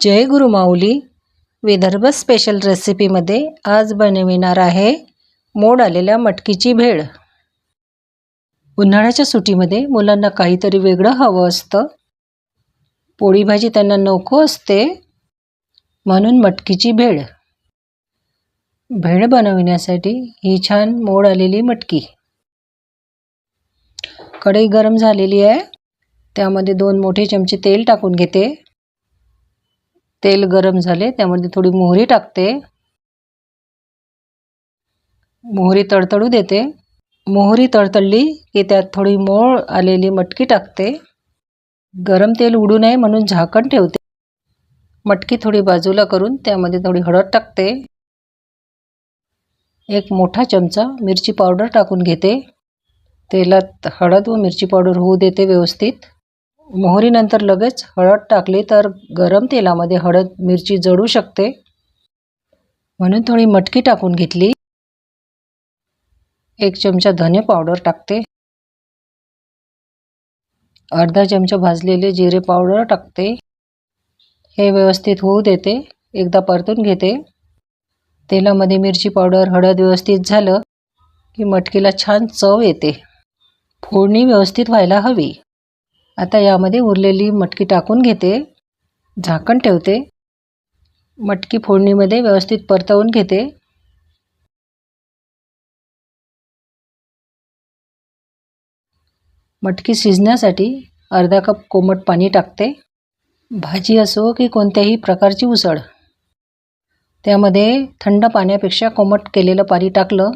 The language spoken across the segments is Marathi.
जय गुरु माऊली. विदर्भ स्पेशल रेसिपीमध्ये आज बनविणार आहे मोड आलेल्या मटकीची भेळ. उन्हाळ्याच्या सुट्टीमध्ये मुलांना काहीतरी वेगळं हवं असतं. पोळी भाजी त्यांना नको असते म्हणून मटकीची भेळ. भेळ बनविण्यासाठी ही छान मोड आलेली मटकी. कढई गरम झालेली आहे. त्यामध्ये दोन मोठे चमचे तेल टाकून घेते. तेल गरम झाले त्यामध्ये थोडी मोहरी टाकते. मोहरी तडतडू देते. मोहरी तडतडली की त्यात थोडी मोळ आलेली मटकी टाकते. गरम तेल उडू नये म्हणून झाकण ठेवते. मटकी थोडी बाजूला करून त्यामध्ये थोडी हळद टाकते. एक मोठा चमचा मिरची पावडर टाकून घेते. तेलात हळद व मिरची पावडर होऊ देते व्यवस्थित. मोहरीनंतर लगेच हळद टाकली तर गरम तेलामध्ये हळद मिरची जळू शकते. म्हणून थोडी मटकी टाकून घेतली. एक चमचा धने पावडर टाकते. अर्धा चमचा भाजलेले जिरे पावडर टाकते. हे व्यवस्थित होऊ देते. एकदा परतून घेते. तेलामध्ये मिरची पावडर हळद व्यवस्थित झालं की मटकीला छान चव येते. फोडणी व्यवस्थित व्हायला हवी. आता यामध्ये उरलेली मटकी टाकून घेते. झाकण ठेवते. मटकी फोडणीमध्ये व्यवस्थित परतवून घेते. मटकी शिजण्यासाठी अर्धा कप कोमट पाणी टाकते. भाजी असो की कोणत्याही प्रकारची उसळ. त्यामध्ये थंड पाण्यापेक्षा कोमट केलेलं पाणी टाकलं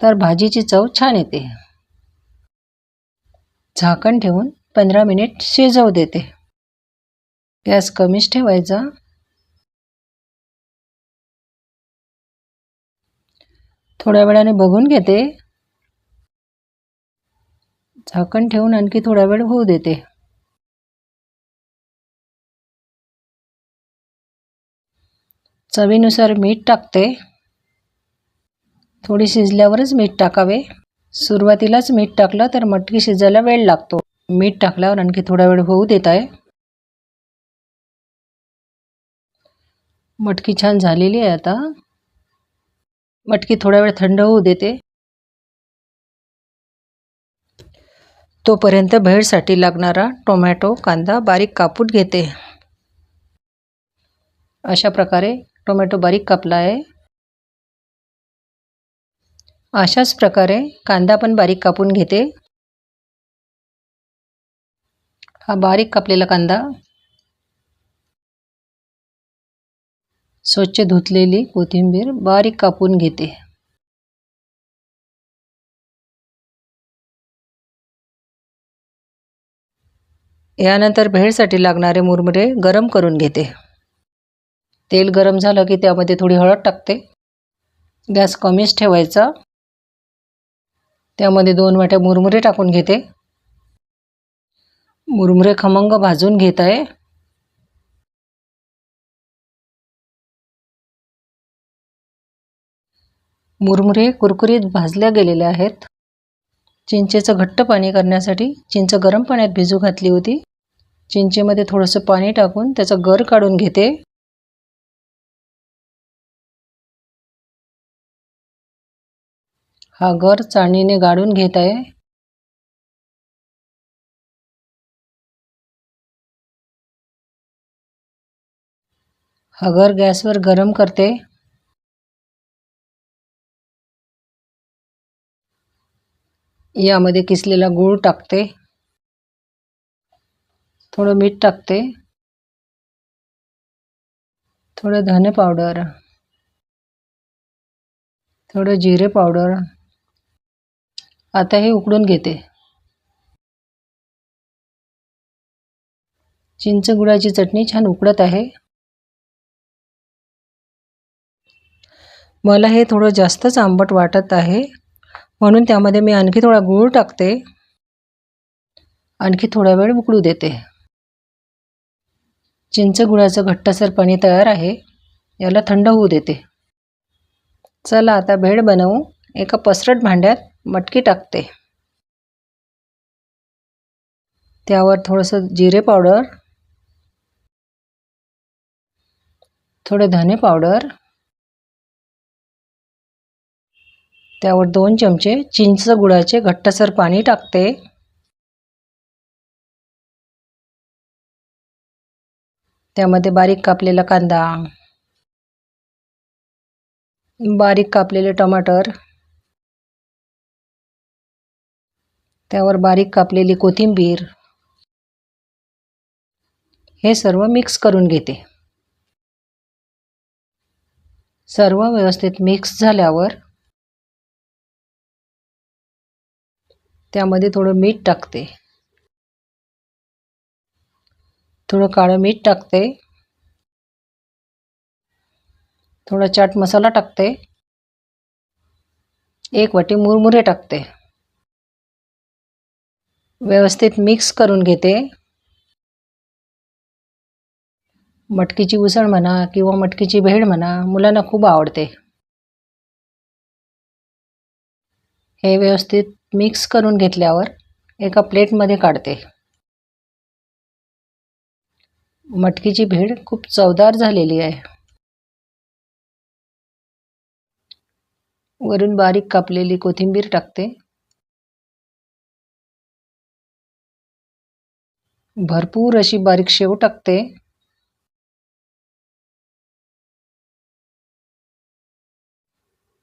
तर भाजीची चव छान येते. झाकण ठेवून पंधरा मिनिट शिजवू देते. गॅस कमीच ठेवायचा. थोड्या वेळाने बघून घेते. झाकण ठेवून आणखी थोडा वेळ होऊ देते. चवीनुसार मीठ टाकते. थोडी शिजल्यावरच मीठ टाकावे. सुरुवातीलाच मीठ टाकलं तर मटकी शिजायला वेळ लागतो. मीठ टाकल्यावर आणखी थोडा वेळ होऊ देत आहे. मटकी छान झालेली आहे आता. मटकी थोडा वेळ थंड होऊ देते. तोपर्यंत भेळसाठी लागणारा टोमॅटो कांदा बारीक कापून घेते. अशा प्रकारे टोमॅटो बारीक कापला आहे. अशाच प्रकारे कांदा पण बारीक कापून घेते. हा बारीक कापलेला कांदा स्वच्छ धुतलेली कोथिंबीर बारीक कापून घेते. यानंतर भेळसाठी लागणारे मुरमुरे गरम करून घेते. तेल गरम झालं की त्यामध्ये थोडी हळद टाकते. गॅस कमीच ठेवायचा. त्यामध्ये दोन वाट्या मुरमुरे टाकून घेते. मुरमुरे खमंग भाजून घेत आहे. मुरमुरे कुरकुरीत भाजल्या गेलेल्या आहेत. चिंचेचं घट्ट पाणी करण्यासाठी चिंच गरम पाण्यात भिजू घातली होती. चिंचेमध्ये थोडंसं पाणी टाकून त्याचा गर काढून घेते. हा गर चाळणीने गाळून घेत आहे. हा गर गॅसवर गरम करते. यामध्ये किसलेला गूळ टाकते. थोडं मीठ टाकते. थोडं धने पावडर. थोडं जिरे पावडर. आता हे उकडून घेते. चिंच गुळाची चटणी छान उकडत आहे. मला हे थोडं जास्तच आंबट वाटत आहे. म्हणून त्यामध्ये मी आणखी थोडा गूळ टाकते. आणखी थोडा वेळ उकळू देते. चिंच गुळाचं घट्टसर पाणी तयार आहे. याला थंड होऊ देते. चला आता भेळ बनवू. एका पसरट भांड्यात मटकी टाकते. त्यावर थोडंसं जिरे पावडर थोडे धने पावडर त्यावर दोन चमचे चिंच गुळाचे घट्टसर पाणी टाकते. त्यामध्ये बारीक कापलेला कांदा बारीक कापलेले टमाटर त्यावर बारीक कापलेली कोथिंबीर. हे सर्व मिक्स करून घेते. सर्व व्यवस्थित मिक्स झाल्यावर त्यामध्ये थोडं मीठ टाकते. थोडं काळं मीठ टाकते. थोडा चाट मसाला टाकते. एक वाटी मुरमुरे टाकते. व्यवस्थित मिक्स करून घेते. मटकीची उसळ म्हणा किंवा मटकीची भेळ म्हणा मुलांना खूप आवडते. हे व्यवस्थित मिक्स करून घेतल्यावर एका प्लेटमध्ये काढते. मटकीची भेळ खूप चवदार झालेली आहे. वरून बारीक कापलेली कोथिंबीर टाकते. भरपूर अशी बारीक शेव टाकते.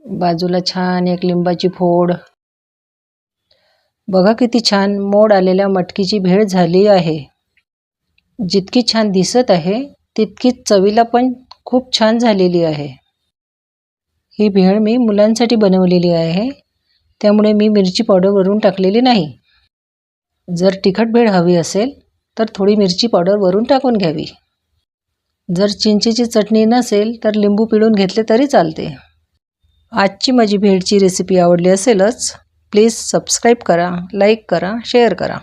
बाजूला छान एक लिंबाची फोड. बघा किती छान मोड आलेल्या मटकीची भेळ झाली आहे. जितकी छान दिसत आहे तितकीच चवीला पण खूप छान झालेली आहे. ही भेळ मी मुलांसाठी बनवलेली आहे. त्यामुळे मी मिरची पावडर वरून टाकलेली नाही. जर तिखट भेळ हवी असेल तर थोडी मिरची पावडर वरून टाकून घ्यावी. जर चिंचेची चटणी नसेल तर लिंबू पिळून घेतले तरी चालते. आजची माझी भेळची रेसिपी आवडली असेलच प्लीज सबस्क्राईब करा लाईक करा शेअर करा.